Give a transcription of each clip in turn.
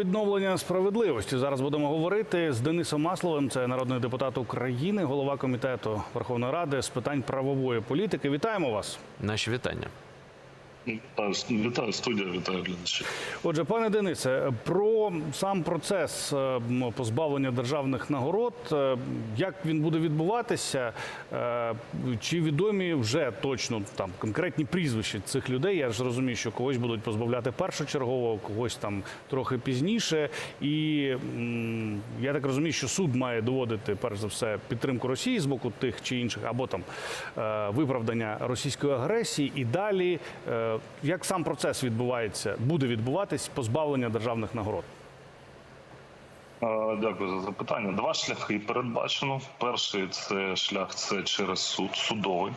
відновлення справедливості зараз будемо говорити з Денисом Масловим. Це народний депутат України, голова комітету Верховної Ради з питань правової політики. Вітаємо вас. Наші вітання. Вітаю, студія, вітаю глядачів. Отже, пане Денисе, про сам процес е, позбавлення державних нагород, е, як він буде відбуватися, е, чи відомі вже точно там конкретні прізвища цих людей? Я ж розумію, що когось будуть позбавляти першочергово, когось там трохи пізніше. І я так розумію, що суд має доводити перш за все підтримку Росії з боку тих чи інших, або там виправдання російської агресії, і далі. Як сам процес відбувається, буде відбуватись позбавлення державних нагород? Е, Дякую за запитання. Два шляхи передбачено. Перший це шлях це через суд судовий.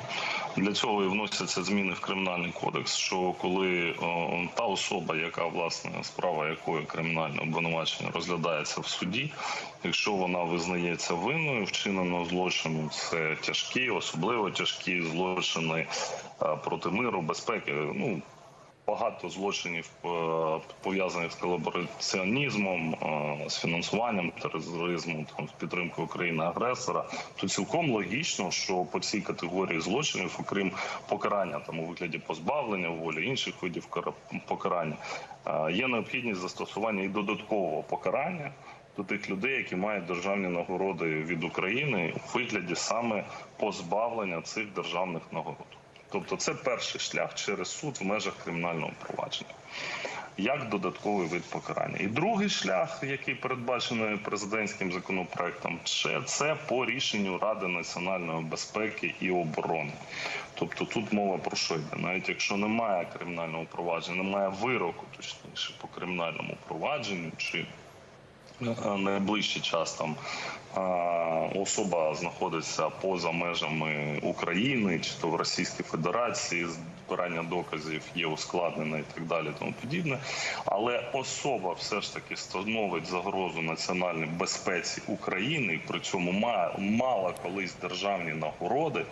Для цього і вносяться зміни в кримінальний кодекс. Що коли о, та особа, яка власне справа якої кримінальне обвинувачення розглядається в суді, якщо вона визнається винною вчиненого злочину, це тяжкі, особливо тяжкі злочини е, проти миру, безпеки. Ну багато злочинів е, пов'язаних з колабораціонізмом, е, з фінансуванням тероризму, там з підтримкою України агресора, то цілком логічно, що по цій категорії злочинів, окрім покарання там у вигляді позбавлення волі, інших видів кара- покарання, е, є необхідність застосування і додаткового покарання. До тих людей, які мають державні нагороди від України у вигляді саме позбавлення цих державних нагород. Тобто це перший шлях через суд в межах кримінального провадження. Як додатковий вид покарання. І другий шлях, який передбачений президентським законопроектом, це, по рішенню Ради національної безпеки і оборони. Тобто тут мова про що йде? Навіть якщо немає кримінального провадження, немає вироку, точніше, по кримінальному провадженню, чи найближчий час там е, особа знаходиться поза межами України чи то в Російській Федерації. Збирання доказів є ускладнене і так далі, тому подібне. Але особа все ж таки становить загрозу національній безпеці України, і при цьому ма- мала колись державні нагороди.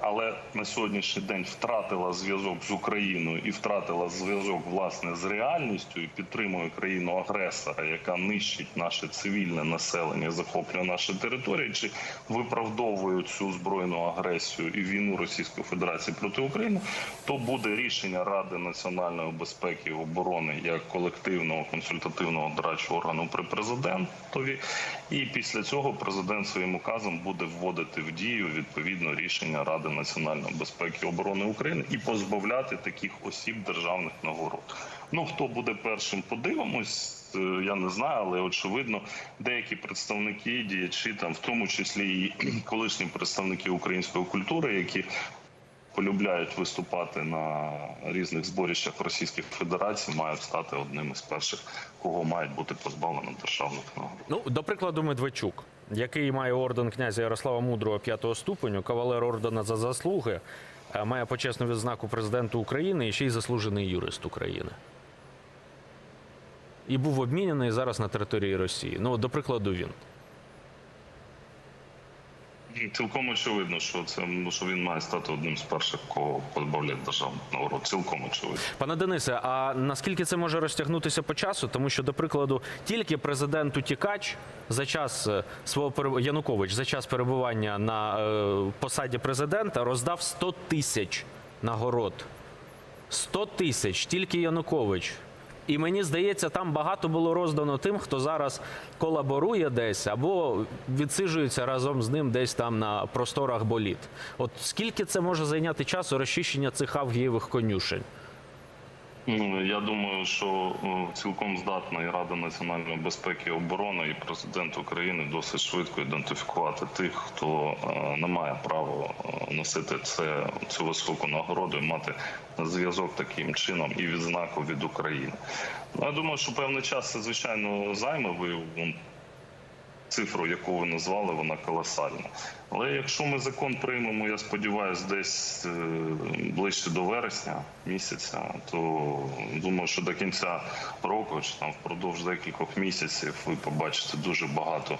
Але на сьогоднішній день втратила зв'язок з Україною і втратила зв'язок власне з реальністю і підтримує країну агресора, яка нищить наше цивільне населення, захоплює наші території, чи виправдовує цю збройну агресію і війну Російської Федерації проти України, то буде рішення Ради національної безпеки і оборони як колективного консультативного дорадчого органу при президентові. І після цього президент своїм указом буде вводити в дію відповідно рішення Ради національної безпеки і оборони України і позбавляти таких осіб державних нагород. Ну хто буде першим, подивимось. Е, Я не знаю, але очевидно, деякі представники, діячі там, в тому числі і колишні представники української культури, які полюбляють виступати на різних зборищах Російської Федерації, мають стати одним із перших, кого мають бути позбавлено державних нагород. Ну, до прикладу, Медведчук, який має орден князя Ярослава Мудрого п'ятого ступеню, кавалер ордена за заслуги, е, має почесну відзнаку президенту України і ще й заслужений юрист України. І був обміняний зараз на території Росії. Ну, до прикладу, він. Цілком очевидно, що це ну, що він має стати одним з перших, кого позбавлять державних нагород. Цілком очевидно. Пане Денисе, а наскільки це може розтягнутися по часу? Тому що, до прикладу, тільки президент утікач за час е, свого переб- Янукович за час перебування на е, посаді президента роздав 100 тисяч нагород. 100 тисяч, тільки Янукович. І мені здається, там багато було роздано тим, хто зараз колаборує десь або відсиджується разом з ним десь там на просторах боліт. От скільки це може зайняти часу розчищення цих авгієвих конюшень? Ну, Я думаю, що е, цілком здатна і Рада національної безпеки і оборони, і президент України досить швидко ідентифікувати тих, хто е, не має права е, носити це цю високу нагороду і мати зв'язок таким чином і відзнаку від України. Ну, Я думаю, що певний час це звичайно займе. Ви цифру, яку ви назвали, вона колосальна. Але якщо ми закон приймемо, я сподіваюся, десь е, ближче до вересня місяця, то думаю, що до кінця року чи там впродовж декількох місяців ви побачите дуже багато.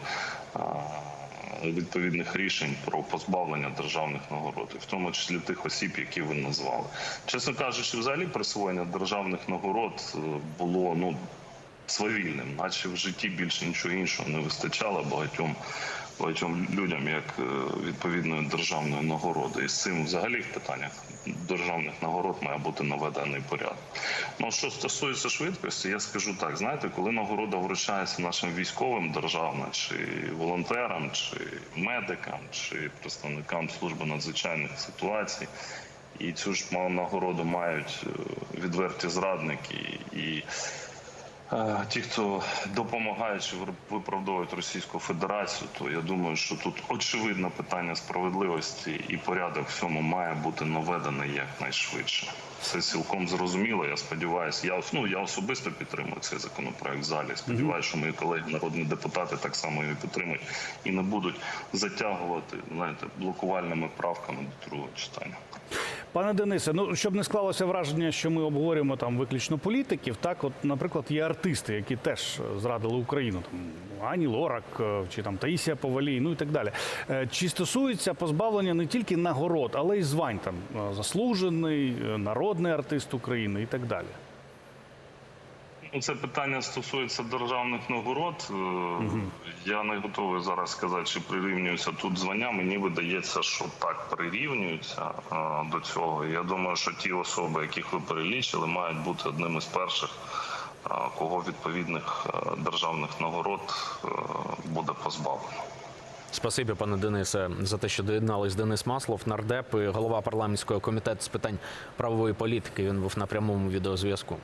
Відповідних рішень про позбавлення державних нагород, в тому числі тих осіб, які ви назвали, чесно кажучи, взагалі присвоєння державних нагород е, було ну свавільним, наче в житті більше нічого іншого не вистачало багатьом. Багатьом людям як е, відповідної державної нагороди, і з цим взагалі в питаннях державних нагород має бути наведений порядок. Ну що стосується швидкості, я скажу так: знаєте, коли нагорода вручається нашим військовим державна, чи волонтерам, чи медикам, чи представникам служби надзвичайних ситуацій, і цю ж нагороду мають е, відверті зрадники і. Ті, хто допомагають чи виправдовують Російську Федерацію, то я думаю, що тут очевидно питання справедливості і порядок в цьому має бути наведений якнайшвидше. Це цілком зрозуміло. Я сподіваюся, я ну, я особисто підтримую цей законопроект в залі. Сподіваюся, що мої колеги народні депутати так само його підтримують і не будуть затягувати знаєте, блокувальними правками до другого читання. Пане Денисе, ну щоб не склалося враження, що ми обговорюємо там виключно політиків. Так, от, наприклад, є артисти, які теж зрадили Україну, там Ані Лорак е, чи там Таїсія Повалій, ну і так далі. Е, Чи стосується позбавлення не тільки нагород, але й звань там е, заслужений, народний артист України і так далі? Ну, Це питання стосується державних нагород. Е, Я не готовий зараз сказати, чи прирівнюються тут звання. Мені видається, що так прирівнюються до цього. Я думаю, що ті особи, яких ви перелічили, мають бути одним із перших, кого відповідних е, державних нагород е, буде позбавлено. Спасибі, пане Денисе, за те, що доєднались Денис Маслов, нардеп і голова парламентського комітету з питань правової політики. Він був на прямому відеозв'язку.